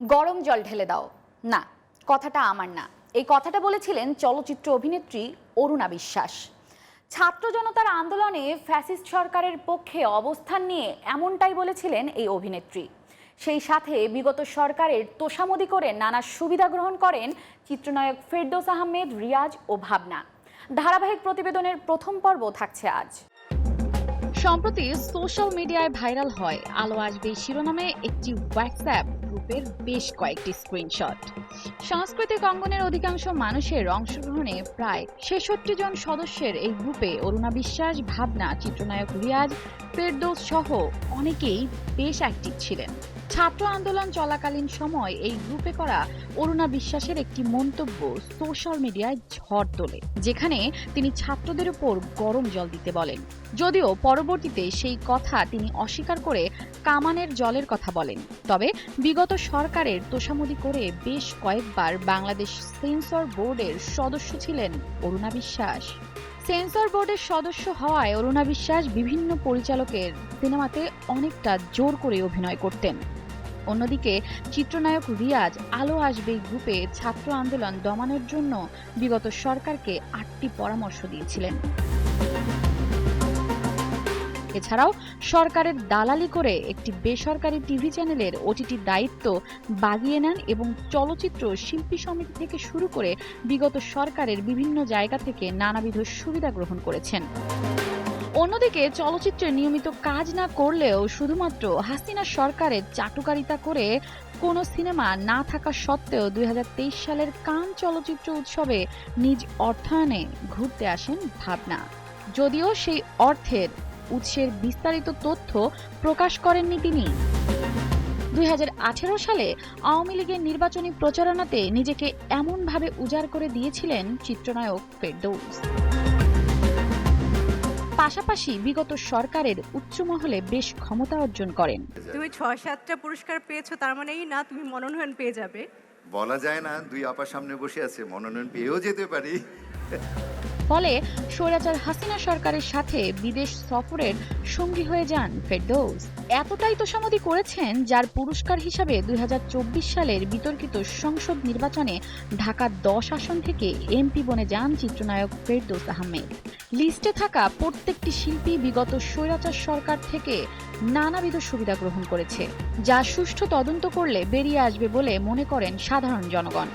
গরম জল ঢেলে দাও। না, কথাটা আমার না। এই কথাটা বলেছিলেন চলচ্চিত্র অভিনেত্রী অরুণা বিশ্বাস। ছাত্র জনতার আন্দোলনে ফ্যাসিস্ট সরকারের পক্ষে অবস্থান নিয়ে এমনটাই বলেছিলেন এই অভিনেত্রী। সেই সাথে বিগত সরকারের তোষামদি করে নানা সুবিধা গ্রহণ করেন চিত্রনায়ক ফেরদৌস আহমেদ, রিয়াজ ও ভাবনা। ধারাবাহিক প্রতিবেদনের প্রথম পর্ব থাকছে আজ। সম্প্রতি সোশ্যাল মিডিয়ায় ভাইরাল হয়। আলো আসবে শিরোনামে একটি হোয়াটসঅ্যাপ গ্রুপের বেশ কয়েকটি স্ক্রিনশট সাংস্কৃতিক অঙ্গনের অধিকাংশ মানুষের অংশগ্রহণে প্রায় ছেষট্টি জন সদস্যের এই গ্রুপে অরুণা বিশ্বাস, ভাবনা, চিত্রনায়ক রিয়াজ, ফেরদৌস সহ অনেকেই বেশ অ্যাক্টিভ ছিলেন। ছাত্র আন্দোলন চলাকালীন সময় এই গ্রুপে করা অরুণা বিশ্বাসের একটি মন্তব্য সোশ্যাল মিডিয়ায় ঝড় তোলে, যেখানে তিনি ছাত্রদের উপর গরম জল দিতে বলেন। যদিও পরবর্তীতে সেই কথা তিনি অস্বীকার করে কামানের জলের কথা বলেন। তবে বিগত সরকারের তোষামদি করে বেশ কয়েকবার বাংলাদেশ সেন্সর বোর্ডের সদস্য ছিলেন অরুণা বিশ্বাস। সেন্সর বোর্ডের সদস্য হওয়ায় অরুণা বিশ্বাস বিভিন্ন পরিচালকের সিনেমাতে অনেকটা জোর করে অভিনয় করতেন। অন্যদিকে চিত্রনায়ক রিয়াজ আলো আসবে গ্রুপে ছাত্র আন্দোলন দমানোর জন্য বিগত সরকারকে আটটি পরামর্শ দিয়েছিলেন। এছাড়াও সরকারের দালালি করে একটি বেসরকারি টিভি চ্যানেলের ওটিটি দায়িত্ব বাগিয়ে নেন এবং চলচ্চিত্র শিল্পী সমিতি থেকে শুরু করে বিগত সরকারের বিভিন্ন জায়গা থেকে নানাবিধ সুবিধা গ্রহণ করেছেন। অন্যদিকে চলচ্চিত্রে নিয়মিত কাজ না করলেও শুধুমাত্র হাসিনা সরকারের চাটুকারিতা করে কোনো সিনেমা না থাকা সত্ত্বেও দুই হাজার তেইশ সালের কান চলচ্চিত্র উৎসবে নিজ অর্থায়নে ঘুরতে আসেন ভাবনা। যদিও সেই অর্থের উৎসের বিস্তারিত তথ্য প্রকাশ করেননি তিনি। দুই হাজার আঠেরো সালে আওয়ামী লীগের নির্বাচনী প্রচারণাতে নিজেকে এমনভাবে উজাড় করে দিয়েছিলেন চিত্রনায়ক ফেরদৌস। পাশাপাশি বিগত সরকারের উচ্চ মহলে বেশ ক্ষমতা অর্জন করেন। তুমি ছয় সাতটা পুরস্কার পেয়েছ তার মানে এই না তুমি মনোনয়ন পেয়ে যাবে। বলা যায় না দুই আপার সামনে বসে আছে মনোনয়ন পেয়েও যেতে পারি। ফলে স্বৈরাচার হাসিনা সরকারের সাথে বিদেশ সফরের সঙ্গী হয়ে যান ফেরদৌস। এতটাই তোষামদি করেছেন যার পুরস্কার হিসাবে দুই হাজার চব্বিশ সালের বিতর্কিত সংসদ নির্বাচনে ঢাকা দশ আসন থেকে এমপি বনে যান চিত্রনায়ক ফেরদৌস আহমেদ। লিস্টে থাকা প্রত্যেকটি শিল্পী বিগত স্বৈরাচার সরকার থেকে নানাবিধ সুবিধা গ্রহণ করেছে, যা সুষ্ঠু তদন্ত করলে বেরিয়ে আসবে বলে মনে করেন সাধারণ জনগণ।